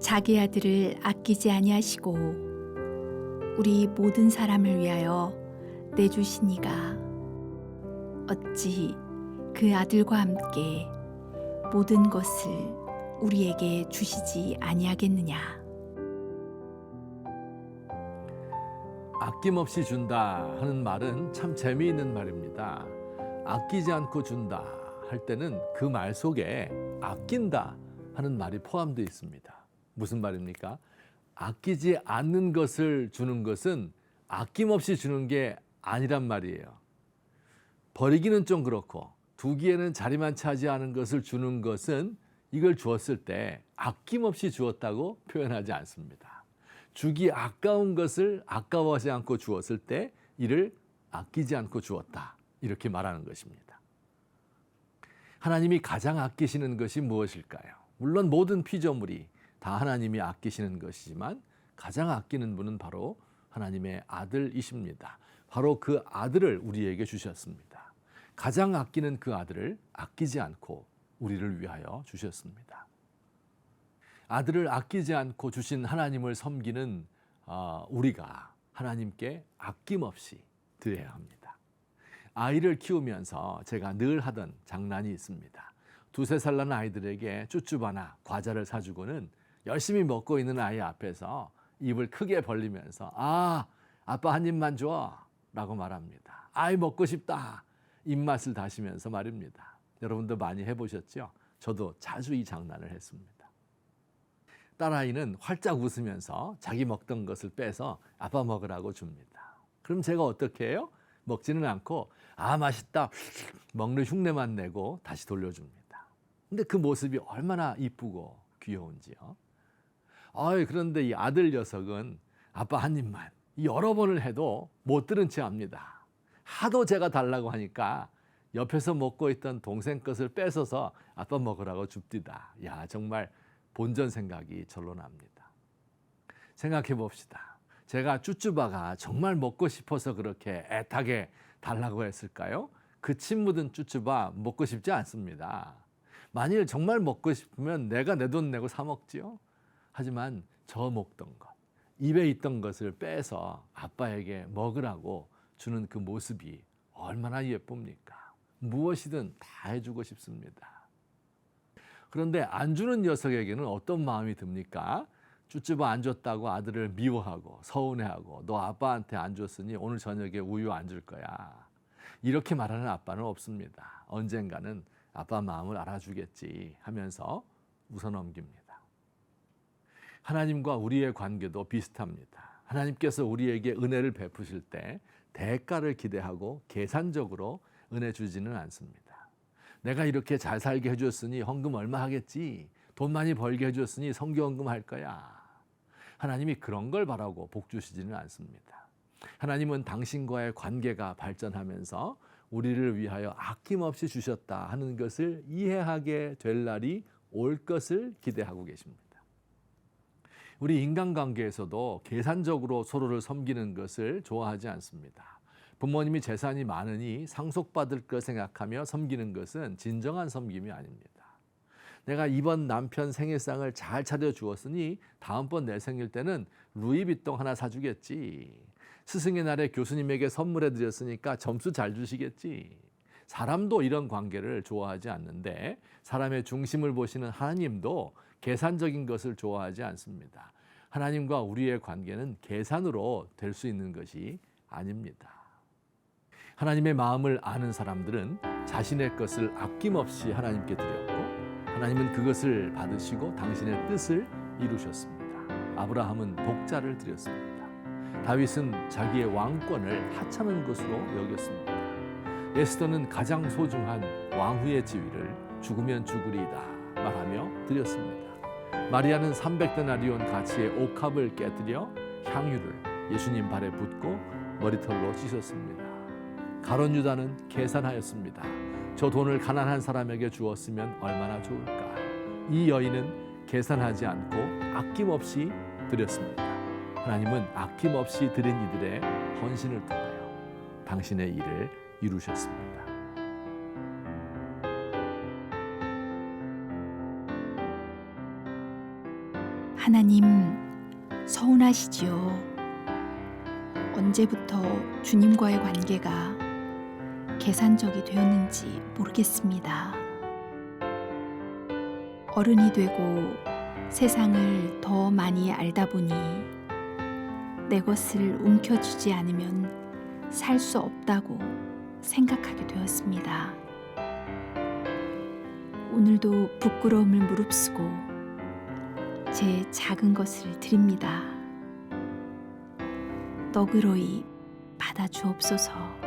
자기 아들을 아끼지 아니하시고 우리 모든 사람을 위하여 내주시니가 어찌 그 아들과 함께 모든 것을 우리에게 주시지 아니하겠느냐 아낌없이 준다 하는 말은 참 재미있는 말입니다. 아끼지 않고 준다 할 때는 그 말 속에 아낀다 하는 말이 포함되어 있습니다. 무슨 말입니까? 아끼지 않는 것을 주는 것은 아낌없이 주는 게 아니란 말이에요. 버리기는 좀 그렇고 두기에는 자리만 차지하는 것을 주는 것은 이걸 주었을 때 아낌없이 주었다고 표현하지 않습니다. 주기 아까운 것을 아까워하지 않고 주었을 때 이를 아끼지 않고 주었다. 이렇게 말하는 것입니다. 하나님이 가장 아끼시는 것이 무엇일까요? 물론 모든 피조물이 다 하나님이 아끼시는 것이지만 가장 아끼는 분은 바로 하나님의 아들이십니다. 바로 그 아들을 우리에게 주셨습니다. 가장 아끼는 그 아들을 아끼지 않고 우리를 위하여 주셨습니다. 아들을 아끼지 않고 주신 하나님을 섬기는 어, 우리가 하나님께 아낌없이 드려야 합니다. 아이를 키우면서 제가 늘 하던 장난이 있습니다. 두세 살 난 아이들에게 쭈쭈바나 과자를 사주고는 열심히 먹고 있는 아이 앞에서 입을 크게 벌리면서 아 아빠 한 입만 줘 라고 말합니다. 아이 먹고 싶다 입맛을 다시면서 말입니다. 여러분도 많이 해보셨죠? 저도 자주 이 장난을 했습니다. 딸아이는 활짝 웃으면서 자기 먹던 것을 빼서 아빠 먹으라고 줍니다. 그럼 제가 어떻게 해요? 먹지는 않고 아 맛있다 먹는 흉내만 내고 다시 돌려줍니다. 근데 그 모습이 얼마나 이쁘고 귀여운지요. 아이 그런데 이 아들 녀석은 아빠 한 입만 여러 번을 해도 못 들은 채 합니다. 하도 제가 달라고 하니까 옆에서 먹고 있던 동생 것을 뺏어서 아빠 먹으라고 줍디다. 야 정말 본전 생각이 절로 납니다. 생각해 봅시다. 제가 쭈쭈바가 정말 먹고 싶어서 그렇게 애타게 달라고 했을까요? 그 침 묻은 쭈쭈바 먹고 싶지 않습니다. 만일 정말 먹고 싶으면 내가 내 돈 내고 사 먹지요. 하지만 저 먹던 것, 입에 있던 것을 빼서 아빠에게 먹으라고 주는 그 모습이 얼마나 예쁩니까? 무엇이든 다 해주고 싶습니다. 그런데 안 주는 녀석에게는 어떤 마음이 듭니까? 쭈쭈바 안 줬다고 아들을 미워하고 서운해하고 너 아빠한테 안 줬으니 오늘 저녁에 우유 안 줄 거야. 이렇게 말하는 아빠는 없습니다. 언젠가는 아빠 마음을 알아주겠지 하면서 웃어넘깁니다. 하나님과 우리의 관계도 비슷합니다. 하나님께서 우리에게 은혜를 베푸실 때 대가를 기대하고 계산적으로 은혜 주지는 않습니다. 내가 이렇게 잘 살게 해줬으니 헌금 얼마 하겠지. 돈 많이 벌게 해줬으니 성교헌금 할 거야. 하나님이 그런 걸 바라고 복 주시지는 않습니다. 하나님은 당신과의 관계가 발전하면서 우리를 위하여 아낌없이 주셨다 하는 것을 이해하게 될 날이 올 것을 기대하고 계십니다. 우리 인간관계에서도 계산적으로 서로를 섬기는 것을 좋아하지 않습니다. 부모님이 재산이 많으니 상속받을 것 생각하며 섬기는 것은 진정한 섬김이 아닙니다. 내가 이번 남편 생일상을 잘 차려주었으니 다음번 내 생일 때는 루이비통 하나 사주겠지. 스승의 날에 교수님에게 선물해 드렸으니까 점수 잘 주시겠지. 사람도 이런 관계를 좋아하지 않는데 사람의 중심을 보시는 하나님도 계산적인 것을 좋아하지 않습니다. 하나님과 우리의 관계는 계산으로 될 수 있는 것이 아닙니다. 하나님의 마음을 아는 사람들은 자신의 것을 아낌없이 하나님께 드렸고 하나님은 그것을 받으시고 당신의 뜻을 이루셨습니다. 아브라함은 독자를 드렸습니다. 다윗은 자기의 왕권을 하찮은 것으로 여겼습니다. 에스더는 가장 소중한 왕후의 지위를 죽으면 죽으리이다 말하며 드렸습니다. 마리아는 300데나리온 가치의 옥합을 깨뜨려 향유를 예수님 발에 붓고 머리털로 씻었습니다. 가론 유다는 계산하였습니다. 저 돈을 가난한 사람에게 주었으면 얼마나 좋을까. 이 여인은 계산하지 않고 아낌없이 드렸습니다. 하나님은 아낌없이 드린 이들의 헌신을 통하여 당신의 일을 이루셨습니다. 하나님 서운하시지요. 언제부터 주님과의 관계가 계산적이 되었는지 모르겠습니다. 어른이 되고 세상을 더 많이 알다 보니 내 것을 움켜주지 않으면 살 수 없다고 생각하게 되었습니다. 오늘도 부끄러움을 무릅쓰고 제 작은 것을 드립니다. 너그러이 받아 주옵소서.